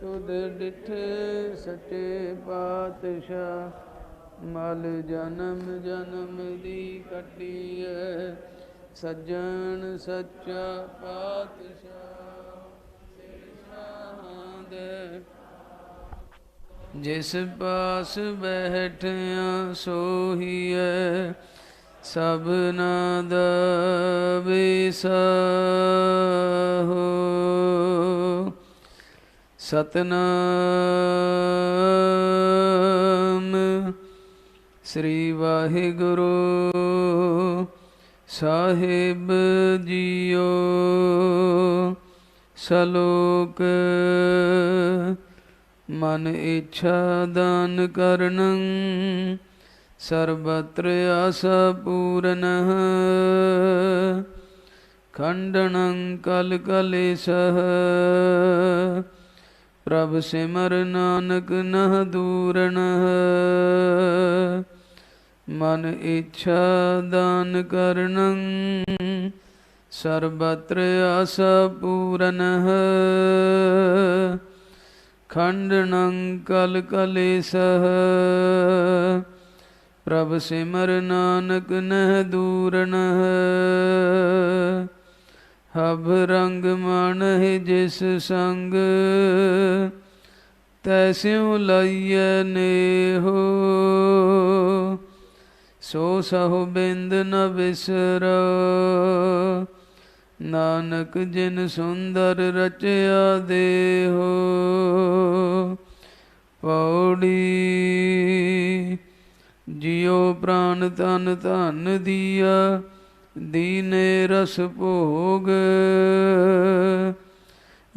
ਤੁਧ ਡਿਠੇ ਸੱਚੇ ਪਾਤਸ਼ਾਹ, ਮਲ ਜਨਮ ਜਨਮ ਦੀ ਕਟੀ ਕੱਟੀਐ, ਸੱਜਣ ਸੱਚਾ ਪਾਤਸ਼ਾਹ ਸਿਰਸਾਦ ਜਿਸ ਪਾਸ ਬੈਠਿਆ ਸੋਹੀਐ, ਸਭਨਾ ਦਾ ਵਿਸਾਹੋ ਸਤਨਾਮ। ਸ੍ਰੀ ਵਾਹਿਗੁਰੂ ਸਾਹਿਬ ਜੀਓ, ਸਲੋਕ ਮਨ ਇੱਛਾ ਦਾਨ ਕਰਨੰ, ਸਰਬਤਰ ਆਸ ਪੂਰਨഃ। ਖੰਡਨੰ ਕਲ ਕਲੇਸ਼ः ਪ੍ਰਭ ਸਿਮਰ ਨਾਨਕ ਨਹ ਦੂਰਨ ਮਨ ਇੱਛਾ ਦਾਨ ਕਰਨੰ ਸਰਬਤਰ ਆਸ ਪੂਰਨః ਖੰਡਨੰ ਕਲ ਕਲੇਸ਼ः ਪ੍ਰਭ ਸਿਮਰ ਨਾਨਕ ਨਹ ਦੂਰਨః ਹਬ ਰੰਗ ਮਨ ਹੈ ਜਿਸ ਸੰਗ ਤੈਸਿਉ ਲਈਐ ਨੇਹੋ। ਸੋ ਸਹੁ ਬਿੰਦ ਨ ਬਿਸਰੋ, ਨਾਨਕ ਜਿਨ ਸੁੰਦਰ ਰਚਿਆ ਦੇਹੋ। ਪੌੜੀ, ਜਿਉ ਪ੍ਰਾਨ ਤਨ ਧਨ ਦੀਆ ਦੀਨੇ ਰਸ ਭੋਗ।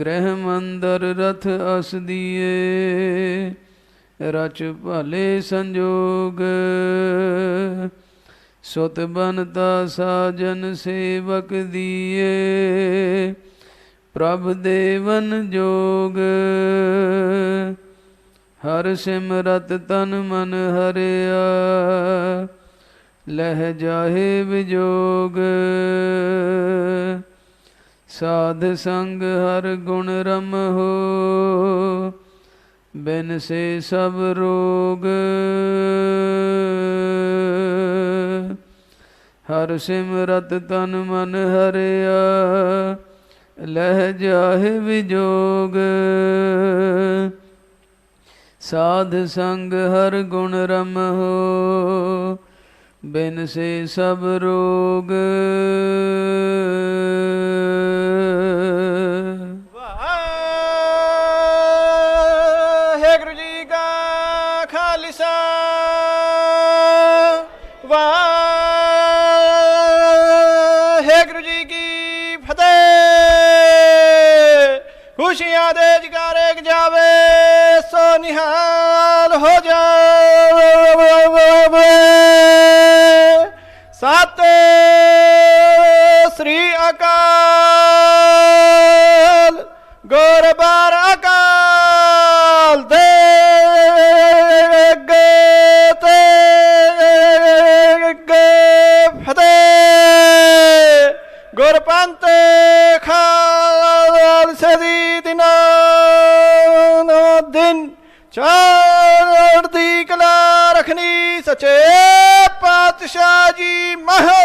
ਗ੍ਰਹਿ ਮੰਦਰ ਰਥ ਅਸ ਦੀਏ, ਰਚ ਭਲੇ ਸੰਜੋਗ। ਸੁਤ ਬਨਤਾ ਸਾਜਨ ਸੇਵਕ ਦੀਏ, ਪ੍ਰਭ ਦੇਵਨ ਜੋਗ। ਹਰ ਸਿਮਰਤ ਤਨ ਮਨ ਹਰਿਆ ਲਹਿ ਜਾਹੇ ਵਿਜੋਗ। ਸਾਧ ਸੰਗ ਹਰ ਗੁਣ ਰਮ ਹੋ, ਬਿਨ ਸੇ ਸਭ ਰੋਗ। ਹਰ ਸਿਮਰਤ ਤਨ ਮਨ ਹਰਿਆ, ਲਹਿ ਜਾਹੇ ਵਿਜੋਗ। ਸਾਧ ਸੰਗ ਹਰ ਗੁਣ ਰਮ ਹੋ ਬਿਨ ਸੇ ਸਭ ਰੋਗ। ਵਾਹਿਗੁਰੂ ਜੀ ਕਾ ਖਾਲਸਾ। ਵਾਹਿਗੁਰੂ ਜੀ ਕੀ ਫਤਿਹ। ਖੁਸ਼ੀਆਂ ਦੇ ਜਗਾਰੇ ਜਾਵੇ ਸੋ ਨਿਹਾਲ ਹੋ ਜਾ। ਸਤਿ ਸ੍ਰੀ ਅਕਾਲ। ਗੁਰਬਾਰ ਅਕਾਲ ਦੇ ਤੇ ਫਤਿਹ। ਗੁਰਪੰਥ ਖਾਲਸੇ ਦੀ ਦਿਨਾਂ ਦਿਨ ਚੜ੍ਹਦੀ ਕਲਾ ਰਖਣੀ ਸਚੇ। ਪਾਤਸ਼ਾਹ ਜੀ ਮਹਾਰਾਜ